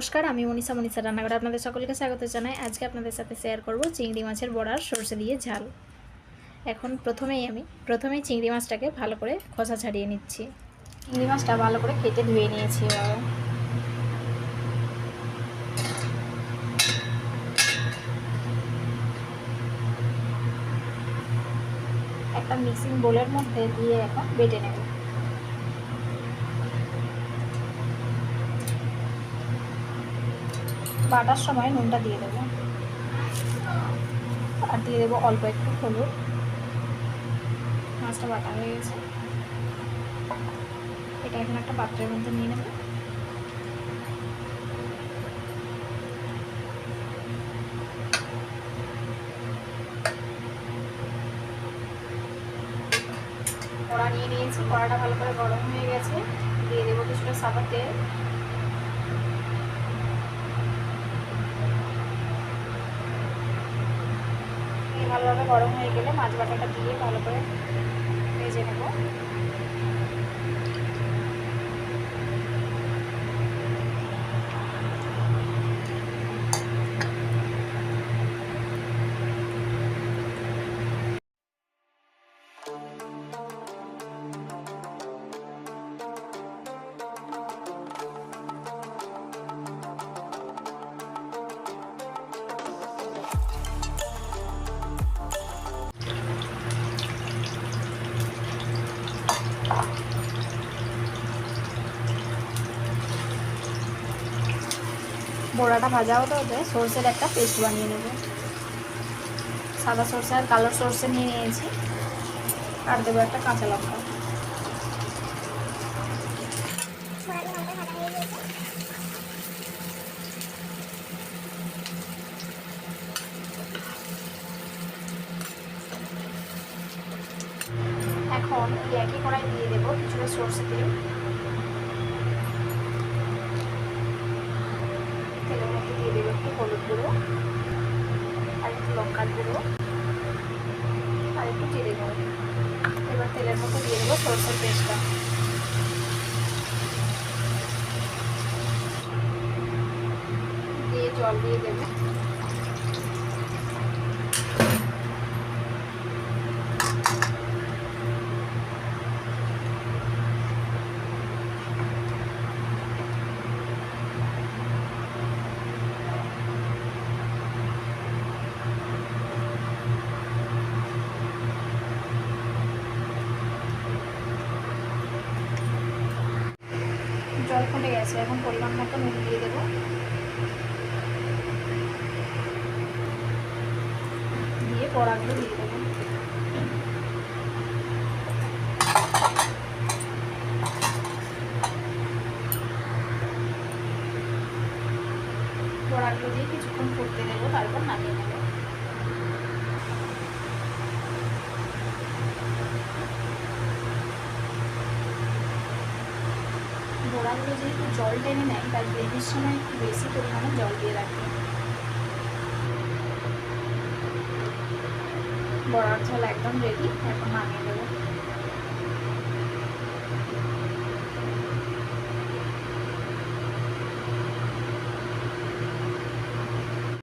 নমস্কার, আমি মনীষা মনীষা রান্নাঘরে আপনাদের সকলকে স্বাগত জানাই। আজকে আপনাদের সাথে শেয়ার করব চিংড়ি মাছের বড়ার সর্ষে দিয়ে ঝাল। এখন প্রথমেই আমি, প্রথমেই চিংড়ি মাছটাকে ভালো করে খোসা ছাড়িয়ে নিচ্ছি। চিংড়ি মাছটা ভালো করে কেটে ধুয়ে নিয়েছি এভাবে। একটা মিক্সিং বোলের মধ্যে দিয়ে এখন বেটে নেব। বাটার সময় নুনটা দিয়ে দেবো। আর দিয়ে দেবো অল্প একটু হলুদ। মাছটা বাটা হয়ে গেছে। এটা এখন একটা পাত্রের মধ্যে নিয়ে নেব। কড়া নিয়ে নিয়েছি। কড়াটা ভালো করে গরম হয়ে গেছে। দিয়ে দেবো কিছুটা সাদা তেল। ভালোভাবে গরম হয়ে গেলে মাছ বাটাটা দিয়ে ভালো করে ভেজে নেব। বড়াটা ভাজা হতে হতে সর্ষের একটা পেস্ট বানিয়ে নেব। সাদা সর্ষে আর কালো সর্ষে নিয়ে নিয়েছি। আর দেবো একটা কাঁচা লঙ্কা। এখন এই একই কড়াই দিয়ে দেবো কিছুটা সর্ষে তেল। তেলের মধ্যে দিয়ে দেবো একটু হলুদ গুঁড়ো আর একটু লঙ্কার গুঁড়ো আর একটু জিরে গুঁড়ো। এবার তেলের মধ্যে দিয়ে দেবো সরষের পেস্টটা। দিয়ে জল দিয়ে দেবো। জল ফুটে গেছে, এখন পরিমাণ মতো নুন দিয়ে দেবো। দিয়ে বড়াগুলো দিয়ে দেবো। বড়াগুলো দিয়ে কিছুক্ষণ ফুটতে দেবো, তারপর নামিয়ে নেব। বড়াগুলো যেহেতু জল টেনে নেয়, তাই গ্রেভির সময় একটু বেশি পরিমাণে জল দিয়ে রাখি। বড়ার ঝোল একদম রেডি এখন নামিয়ে দেবো